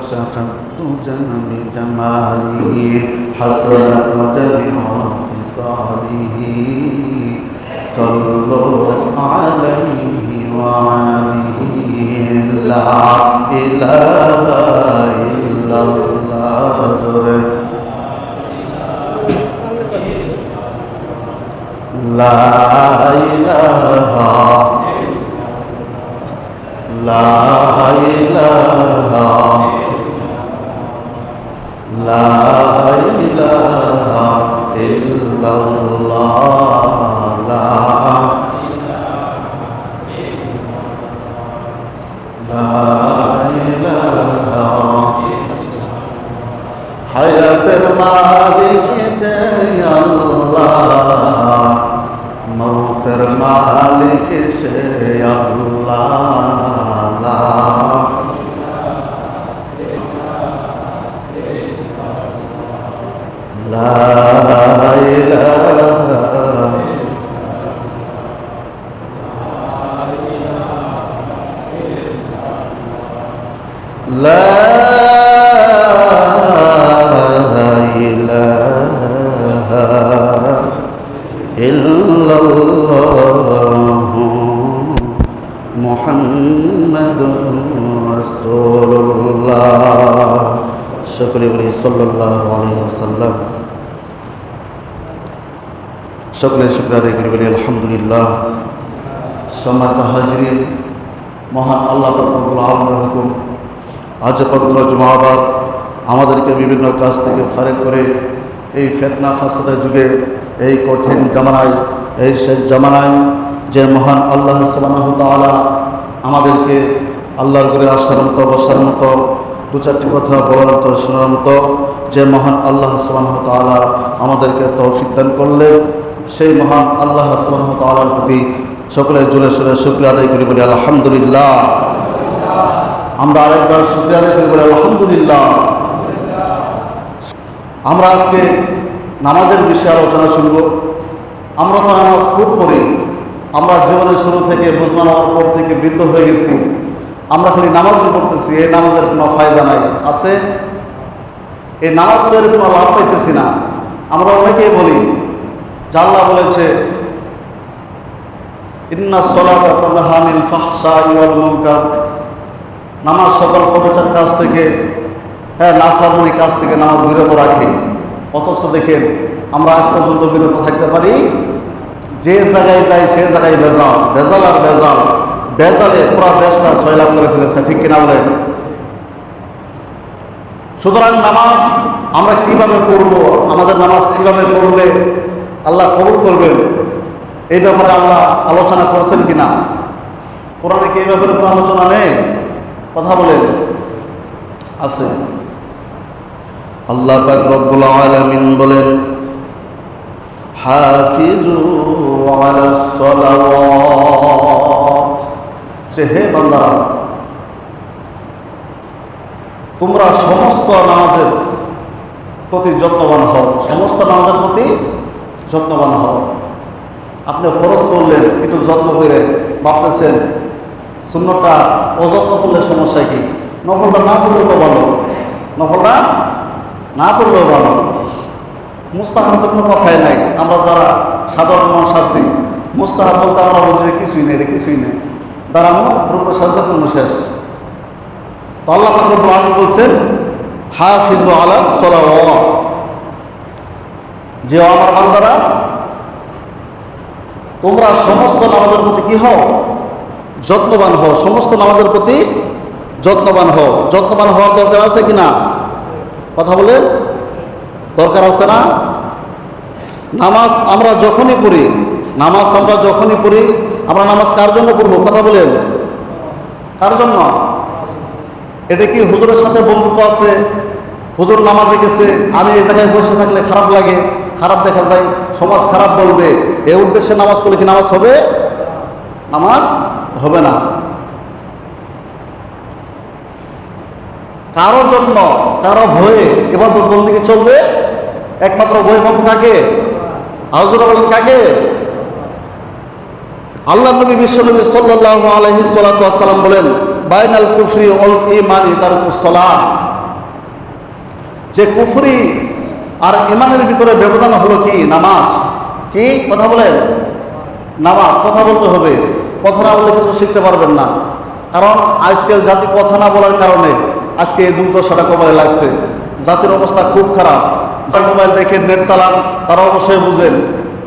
كشف الدجى بجماله حسنت جميع خصاله صلوا عليه وعليه لا إله إلا الله. لا إله لا إله. লা ইলাহা ইল্লাল্লাহ। লা হায়াতের মালিক যে আল্লাহ। মৌতের মালিক সে আল্লাহ। ওয়াসাল্লাম। সকলে শুক্র আদায় করি বলি, আলহামদুলিল্লাহ। সম্মানিত হাজরিন, মহান আল্লাহ আলমের আজ পবিত্র জুমাবাদ আমাদেরকে বিভিন্ন কাজ থেকে ফারেক করে এই ফেতনা ফাসাদের যুগে, এই কঠিন জামানায়, এই শেষ জামানায় যে মহান আল্লাহ সুবাহ তালা আমাদেরকে আল্লাহর করে আসার মতো, বসার মতো দু চারটি কথা বলার মতো শোনার মতো যে মহান আল্লাহ সুবাহ তালা আমাদেরকে তৌফিক দান করলেন। সেই মহান আল্লাহ সুবাহ তালার প্রতি সকলে জোরে সোরে শুক্রিয়া আদায় করি বলি আলহামদুলিল্লাহ। আমরা আরেকবার শুক্রিয়া আদায় করি বলি আলহামদুলিল্লাহ। আমরা আজকে নামাজের বিষয়ে আলোচনা শুনব। আমরা তো নামাজ খুব পড়ি। আমরা জীবনের শুরু থেকে বুঝমান হওয়ার পর থেকে বৃদ্ধ হয়ে গেছি। আমরা খালি নামাজই পড়তেছি, এই নামাজের কোনো ফায়দা নাই। আছে? এই নামাজ পড়ে কোনো লাভ পাইতেছি না। আমরা অনেকেই বলি জাল্লা বলেছে, ইন্না নামাজ সকল প্রবেচার কাজ থেকে হ্যাঁ নাফরমানি কাজ থেকে নামাজ বিরত রাখি। অথচ দেখেন, আমরা আজ পর্যন্ত বিরত থাকতে পারি, যে জায়গায় যাই সে জায়গায় বেজাল বেজাল আর বেজাল বেজালে পুরা দেশটা সয়লাভ করে ফেলেছে, ঠিক কিনা বলেন? সুতরাং নামাজ আমরা কীভাবে করব আমাদের নামাজ কীভাবে করলে আল্লাহ কবুল করবেন? এই ব্যাপারে আল্লাহ আলোচনা করছেন কিনা? কোরআনে কি এই ব্যাপারে কোনো আলোচনা নেই? কথা বলেন। আছে। আল্লাহ পাক রব্বুল আলামিন বলেন, হাফিজু আলাস সালাওয়াত। যে হে বান্দারা তোমরা সমস্ত নামাজের প্রতি যত্নবান হও। সমস্ত নামাজের প্রতি যত্নবান হও। আপনি খরচ করলেন, একটু যত্ন করে ভাবতেছেন শূন্যটা অযত্ন করলে সমস্যা কি? নকলটা না করলেও ভালো। নকলটা না করলেও ভালো। মুস্তাহাব তো কোনো কথাই নাই। আমরা যারা সাধারণ মানুষ আছি, মুস্তাহাব বলতে আমরা বুঝি কিছুই নেই কিছুই নেই। দাঁড়ানো রূপে সাজদা কোনো শেষ। তো আল্লাহ আলম বলছেন, হাফিজু আলা সলাওয়া যে আমার বান্দারা, তোমরা সমস্ত নামাজের প্রতি কি হও? যত্নবান হও। সমস্ত নামাজের প্রতি যত্নবান হও। যত্নবান হওয়ার দরকার আছে কি না কথা বলে দরকার আছে না? নামাজ আমরা যখনই পড়ি, নামাজ আমরা যখনই পড়ি আমরা নামাজ কার জন্য পড়ব? কথা বলেন। কার জন্য? এটা কি হুজুরের সাথে বন্ধুত্ব আছে? হুজুর নামাজে গেছে, আমি এই জায়গায় বসে থাকলে খারাপ লাগে, খারাপ দেখা যায়, সমাজ খারাপ বলবে। এ উদ্দেশ্যে নামাজ পড়লে কি নামাজ হবে? নামাজ হবে না। কারও জন্য, কারও ভয়ে এবার বন্দিকে চলবে? একমাত্র ভয় পাবো কাকে? আলোচনা বলেন কাকে? আল্লাহ নবী বিশ্বনবী সাল্লাহ আলহি সাল্লাম বলেন, বাইনাল কুফরি অল ইমানি তার সালাম যে কুফরি আর ইমানের ভিতরে ব্যবধান হলো কি? নামাজ। কি? কথা বলেন। নামাজ। কথা বলতে হবে। কথা না বললে কিছু শিখতে পারবেন না। কারণ আজকাল জাতি কথা না বলার কারণে আজকে এই দুর্দশাটা কবলে লাগছে। জাতির অবস্থা খুব খারাপ। যার মোবাইল দেখে নেট চালান তারা অবশ্যই বুঝেন।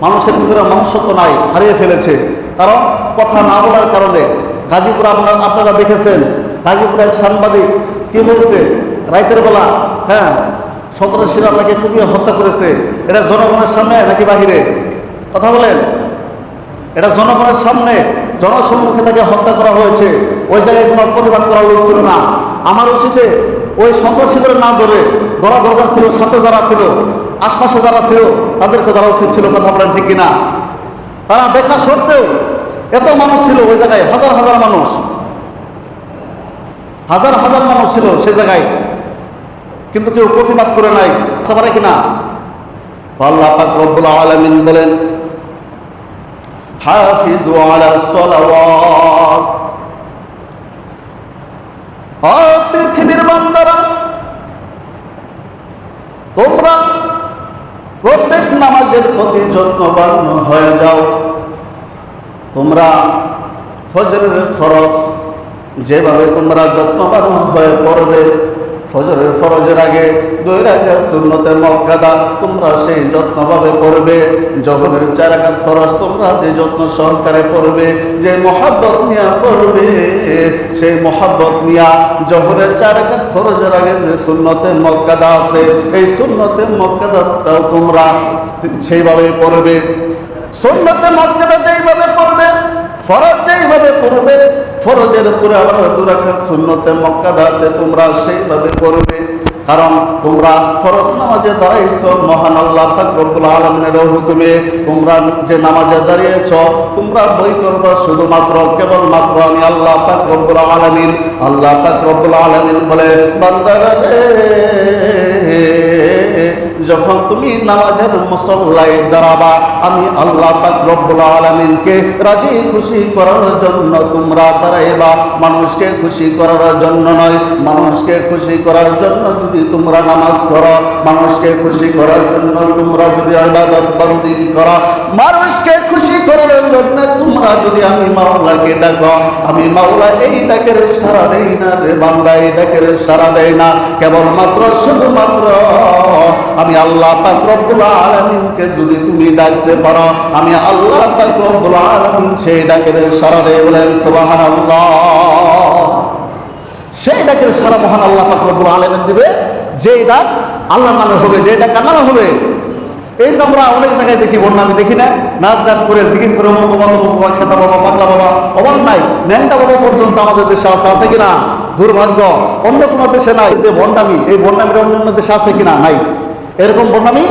মানুষের ভিতরে মনুষ্যত্ব নাই, হারিয়ে ফেলেছে। কারণ কথা না বলার কারণে গাজীপুর আপনার আপনারা দেখেছেন গাজীপুরের এক সাংবাদিক কি হয়েছে রাইতের বেলা হ্যাঁ সন্ত্রাসীরা তাকে কুপিয়ে হত্যা করেছে। এটা জনগণের সামনে নাকি বাহিরে? কথা বলেন। এটা জনগণের সামনে, জনসম্মুখে তাকে হত্যা করা হয়েছে। ওই জায়গায় কোনো প্রতিবাদ করা হয়েছিল না। আমার উচিতে ওই সন্ত্রাসীদের না ধরে ধরা দরকার ছিল, সাথে যারা ছিল, আশপাশে যারা ছিল, তাদেরকে ধরা উচিত ছিল। কথা বলেন ঠিক কিনা? তারা দেখা সত্ত্বেও এত মানুষ ছিল ওই জায়গায়, হাজার হাজার মানুষ। হাজার হাজার মানুষ ছিল সে জায়গায়। কিন্তু কেউ প্রতিবাদ করে নাই পারে কিনা আল্লাহ পাক রব্বুল আলামিন বলেন, হাফিজু আলা সালাওয়াত। পৃথিবীর বান্দারা, তোমরা প্রত্যেক নামাজের প্রতি যত্নবান হয়ে যাও। তোমরা ফজরের ফরজ যেভাবে তোমরা যত্নবান হয়ে পড়বে ফজরের ফরজের আগে দুই রাখার শূন্যতে মক্কাদা তোমরা সেই যত্নভাবে পড়বে। জহরের চার রাখাত ফরজ তোমরা যে যত্ন সহকারে পড়বে, যে মহাব্বত নিয়া পড়বে, সেই মহাব্বত নিয়া জহরের চার রাখাত ফরজের আগে যে শূন্যতে মক্কাদা আছে, এই শূন্যতে মক্কাদাটাও তোমরা সেইভাবে পড়বে। সুন্নতে মক্কাদা যেইভাবে পড়বে ফরজ যেইভাবে পড়বে, ফরজের উপরে আবার দুরাখা শূন্যতে মক্কাদা আছে, তোমরা সেইভাবে পড়বে। কারণ তোমরা ফরজ নামাজে দাঁড়াইছ, মহান আল্লাহ পাক রব্বুল আলমিনের হুকুমে তোমরা যে নামাজে দাঁড়িয়েছ, তোমরা বই করবা শুধুমাত্র, কেবলমাত্র আমি আল্লাহ পাক রব্বুল আলমিন, আল্লাহ পাক রব্বুল আলমিন বলে, বান্দারা যখন তুমি নামাজের মুসল্লায় দাঁড়াবা, আমি আল্লাহ পাক রব্বুল আলমিনকে রাজি খুশি করার জন্য তোমরা দাঁড়াইবা। মানুষকে খুশি করার জন্য নয়, মানুষকে খুশি করার জন্য যদি তোমরা নামাজ পড়ো, মানুষকে খুশি করার জন্য তোমরা যদি ইবাদত বন্দি করো, মানুষকে খুশি করার জন্য তোমরা যদি আমি মাওলাকে ডাকো, আমি মাওলা এই ডাকের সারা দেই না রে বান্দা, এই ডাকের সারা দেয় না। কেবলমাত্র শুধুমাত্র আল্লাহ আলামিনকে যদি তুমি ডাকতে পারো, আমি আল্লাহ পাক রব্বুল আলামিন সেই ডাকের সারা দেয় বলেন, সুবহানাল্লাহ। সেই ডাকের সারা মহান আল্লাহ পাক আলামিন দিবে। যে ডাক আল্লাহর নামে হবে যে ডাক কার নামে হবে? এই যে আমরা অনেক জায়গায় দেখি, বন্যা আমি দেখি না। নাচ গান করে, জিকির করে অমুক বাবা তমুক বাবা খেতা বাবা, পাগলা বাবা অবাক নাই। ন্যাংটা বাবা পর্যন্ত আমাদের দেশে আছে আছে কিনা? দুর্ভাগ্য। অন্য কোনো দেশে নাই। যে বন্ডামি এই বন্ডামিটা অন্য দেশে আছে কিনা? নাই। এরকম বন্ডামি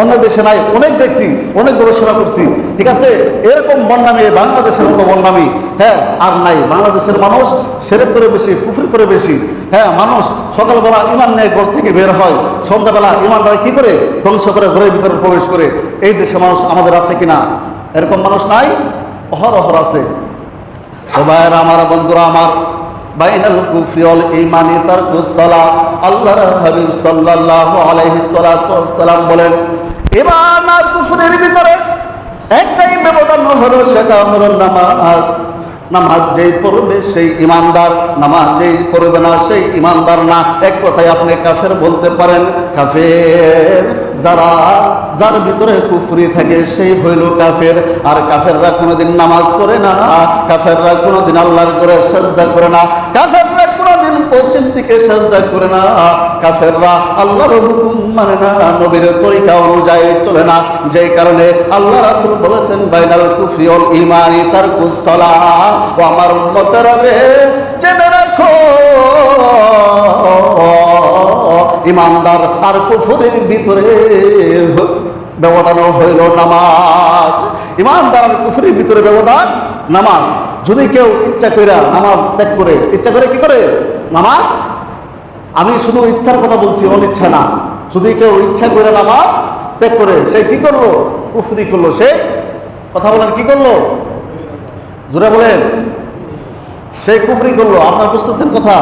অন্য দেশে নাই, অনেক দেখছি, অনেক গবেষণা করছি, ঠিক আছে? এরকম বন্ডামি বাংলাদেশের মতো বন্ডামি হ্যাঁ আর নাই। বাংলাদেশের মানুষ সেরেক করে বেশি, কুফরি করে বেশি হ্যাঁ মানুষ সকালবেলা ইমান নিয়ে ঘর থেকে বের হয়, সন্ধ্যাবেলা ইমানরা কি করে? ধ্বংস করে ঘরের ভিতরে প্রবেশ করে। এই দেশে মানুষ আমাদের আছে কিনা? এরকম মানুষ নাই? অহর অহর আছে ভাইয়েরা, আমার বন্ধুরা, আমার বাইনাল কুফরি ওয়াল ঈমানি তারকুস সালাহ আল্লাহর হাবিব সাল্লাল্লাহু বলেন ঈমান আর কুফরের ভিতরে একটাই ব্যবধান হলো সেটা হলো নামাজ। নামাজ যেই পড়বে সেই ইমানদার নামাজ যেই পড়বে না সেই ইমানদার না। এক কথায় আপনি কাফের বলতে পারেন, কাফের যারা, যার ভিতরে কুফরি থাকে সেই হইল কাফের। আর কাফেররা কোনোদিন নামাজ পড়ে না, কাফেররা কোনোদিন আল্লাহর করে সাজদা করে না। কাফেররা পশ্চিম দিকে সাজদা করে না, কাফেররা আল্লাহর হুকুম মানে না, নবীর তরিকা অনুযায়ী চলে না। যেই কারণে আল্লাহ রাসূল বলেছেন, বাইনাল কুফরি ওয়াল ঈমানি তারকুস সালাহ। ও আমার উম্মতেরা রে জেনে রাখো, ইমানদার আর কুফরের ভিতরে ব্যবধান হইল নামাজ। ইমানদার আর কুফরের ভিতরে ব্যবধান নামাজ। যদি কেউ ইচ্ছা করে নামাজ ত্যাগ করে, ইচ্ছা করে কি করে? নামাজ? আমি শুধু ইচ্ছার কথা বলছি, অনিচ্ছা না। যদি কেউ ইচ্ছা করে নামাজ ত্যাগ করে, সে কি করল? কুফরি করল সে। কথা বলেন, কি করল? জোরে বলেন। সে কুফরি করল। আপনার বুঝতেছেন কথা?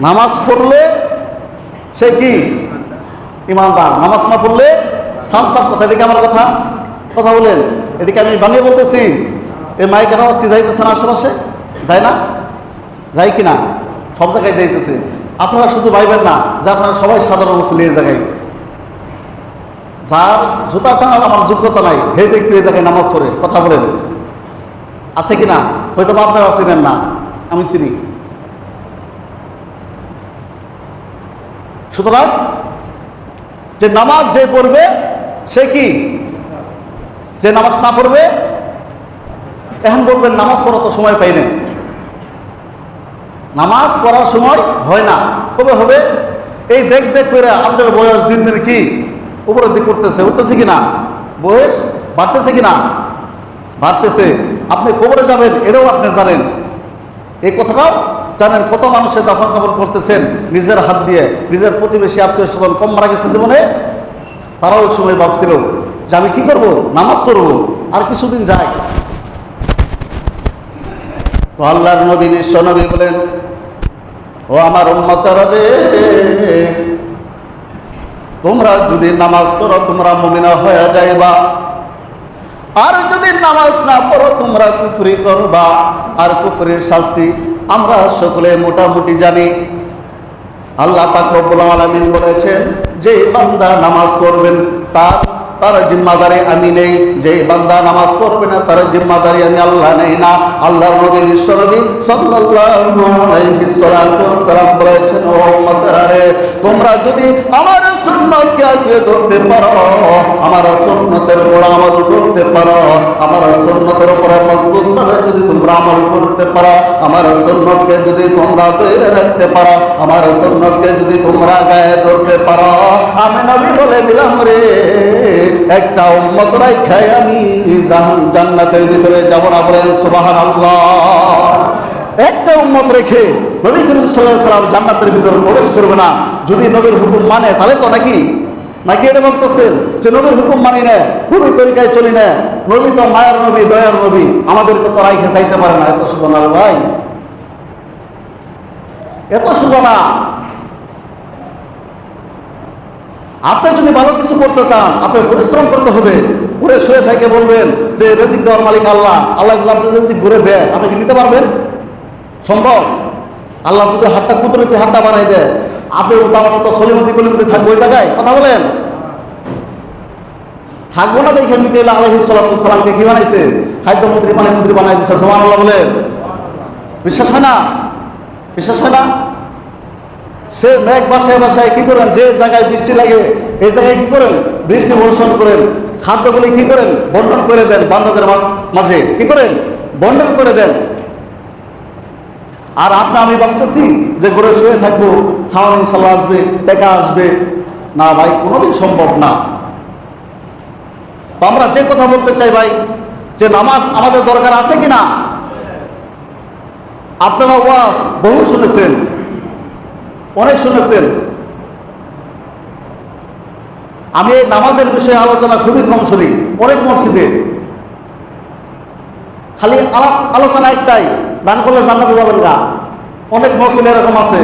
নামাজ পড়লে সে কি? ইমানদার। নামাজ না পড়লে সাফ কথা এদিকে আমার কথা? কথা বলেন। এদিকে আমি বানিয়ে বলতেছি। এই মাইকের আওয়াজ কি যাইতেছে না আশেপাশে? যায় না? যায় কি না সব জায়গায় যাইতেছে। আপনারা শুধু ভাইবেন না, যে আপনারা সবাই সাধারণ মুসলিম এই জায়গায়। যার জুতা টানার আমার যোগ্যতা নাই, হে ব্যক্তি জায়গায় নামাজ পড়ে, কথা বলেন। আছে কি না হয়তো বা আপনারা চিনেন না, আমি চিনি। সুতরাং, যে নামাজ যে পড়বে, সে কি? যে নামাজ না পড়বে? এখন বলবেন, নামাজ পড়া তো সময় পাই না নামাজ পড়ার সময় হয় না। কবে হবে, এই দেখ দেখ করে আপনার বয়স দিন দিন কি উপরের দিক করতেছে, উঠতেছে কিনা? বয়স বাড়তেছে কিনা? বাড়তেছে। আপনি কবরে যাবেন, এটাও আপনি জানেন। এই কথাটাও জানেন। কত মানুষের দফন কাপড় করতেছেন নিজের হাত দিয়ে, নিজের প্রতিবেশী আত্মীয় স্বজন কম মারা গেছে জীবনে? তারাও ওই সময় ভাবছিল যে আমি কী করব? নামাজ পড়ব, আর কিছুদিন যাই তো আল্লাহর নবী বিশ্ব নবী বলেন, ও আমার উম্মতারা রে তোমরা যদি নামাজ পড়ো, তোমরা মমিনা হয়ে যাইবা। আর যদি নামাজ না পড়ো, তোমরা কুফরি করবা। আর কুফরির শাস্তি আমরা সকলে মোটামুটি জানি। আল্লাহ পাক রব্বুল আলামিন বলেছেন যে বান্দা নামাজ পড়বেন, তার তার জিম্মাদারি আমি নেই। যে বান্দা নামাজ পড়বে না, তার জিম্মাদারি আমি আল্লাহ নেই না। আল্লাহর নবী, বিশ্ব নবী সাল্লাম বলেছেন তোমরা যদি আমার সুন্নতকে আঁকড়ে ধরতে পারো, আমার সুন্নতের উপর আমল করতে পারো, আমার সুন্নতের উপর মজবুত ভাবে যদি তোমরা আমল করতে পারো, আমার সুন্নতকে যদি তোমরা তৈরি রাখতে পারো, আমার সুন্নতকে যদি তোমরা গায়ে ধরতে পারো। আমি নবী বলে দিলাম রে একটা উম্মত রাইখাই আমি জান্নাতের ভিতরে যাব না বলেন সুবাহান একটা উম্মত রেখে নবী করিম সাল্লাহ সাল্লাম জান্নাতের ভিতরে প্রবেশ করবে না। যদি নবীর হুকুম মানে তাহলে তো নাকি? নাকি এটা বলতেছেন যে নবীর হুকুম মানি না নবী তরিকায় চলি না? নবী তো মায়ার নবী, দয়ার নবী, আমাদেরকে তো রাইখে চাইতে পারে না। এত সুবনা ভাই। এত সুবনা আপনি যদি ভালো কিছু করতে চান আপনার পরিশ্রম করতে হবে। ঘুরে শুয়ে থেকে বলবেন যে, রেজিক দেওয়ার মালিক আল্লাহ। আল্লাহ যদি আপনি রেজিক ঘুরে দেয়, আপনি কি নিতে পারবেন? সম্ভব? আল্লাহ যদি হাতটা কুদরতি হাতটা বাড়াই দেয়, আপনি তার মতো সলিমতি কলিমতি থাকব ওই জায়গায়? কথা বলেন। থাকব না দেখে নিতে এলে আলহি সালামকে কি বানাইছে? খাদ্যমন্ত্রী পানি মন্ত্রী বানাই দিচ্ছে সোমান আল্লাহ বলেন। বিশ্বাস হয় না? বিশ্বাস হয় না? সে মেঘ বাসায় বাসায় কি করেন? যে জায়গায় বৃষ্টি লাগে, এই জায়গায় কি করেন? বৃষ্টি বর্ষণ করেন। খাদ্যগুলি কি করেন? বন্টন করে দেন বান্ধবের মাঝে। কি করেন? বন্টন করে দেন। আর আপনি আমি ভাবতেছি যে ঘরে শুয়ে থাকব খাওয়ান ইনশাল্লাহ আসবে, টাকা আসবে। না ভাই, কোনোদিন সম্ভব না। আমরা যে কথা বলতে চাই ভাই, যে নামাজ আমাদের দরকার আছে কি না আপনারা ওয়াজ বহু শুনেছেন। অনেক শুনেছেন। আমি নামাজের বিষয়ে আলোচনা খুবই কম শুনি, অনেক মসজিদে। খালি আলোচনা একটাই, দান করলে জান্নাতে যাবেন না। অনেক মহকুল এরকম আছে,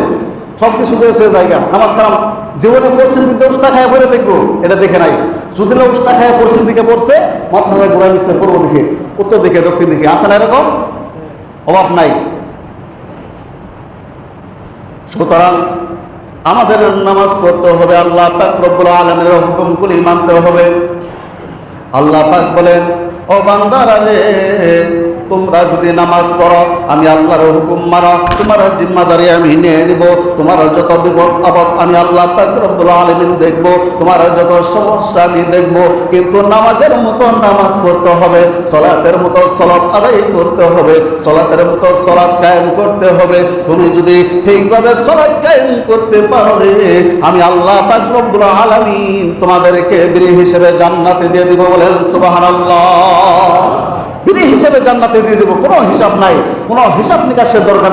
সব কিছু দিয়েছে জায়গা। নামাজ কালাম, জীবনে পড়ছেন কিন্তু উষ্টা খায় পড়ে দেখব, এটা দেখে নাই। যদি না উষ্টা খায় পশ্চিম দিকে পড়ছে মাথাটা ঘোরা নিচ্ছে পূর্ব দিকে উত্তর দিকে, দক্ষিণ দিকে। আছে না এরকম? অভাব নাই। সুতরাং আমাদের নামাজ পড়তে হবে, আল্লাহ পাক রব্বুল আলমের হুকুমগুলি মানতে হবে। আল্লাহ পাক বলেন, ও বান্দারা রে তোমরা যদি নামাজ পড়ো, আমি আল্লাহর হুকুম মানো, তোমার জিম্মাদারি আমি নিয়ে নিব, তোমার যত বিপদ আপদ আমি আল্লাহ রব্বুল আলামিন দেখব, তোমার যত সমস্যা আমি দেখব, কিন্তু নামাজের মতো নামাজ পড়তে হবে, সলাতের মতো সলাত আদায় করতে হবে, সলাতের মতো সলাত কায়েম করতে হবে, তুমি যদি ঠিকভাবে সলাত কায়েম করতে পারো রে, আমি আল্লাহ রব্বুল আলামিন তোমাদেরকে বিরি হিসেবে জান্নাতে দিয়ে দিব বলেন সুবহানাল্লাহ। বিধি হিসেবে জান্নাতে দিয়ে দেবো। কোনো হিসাব নাই কোনো হিসাব নিকাশের দরকার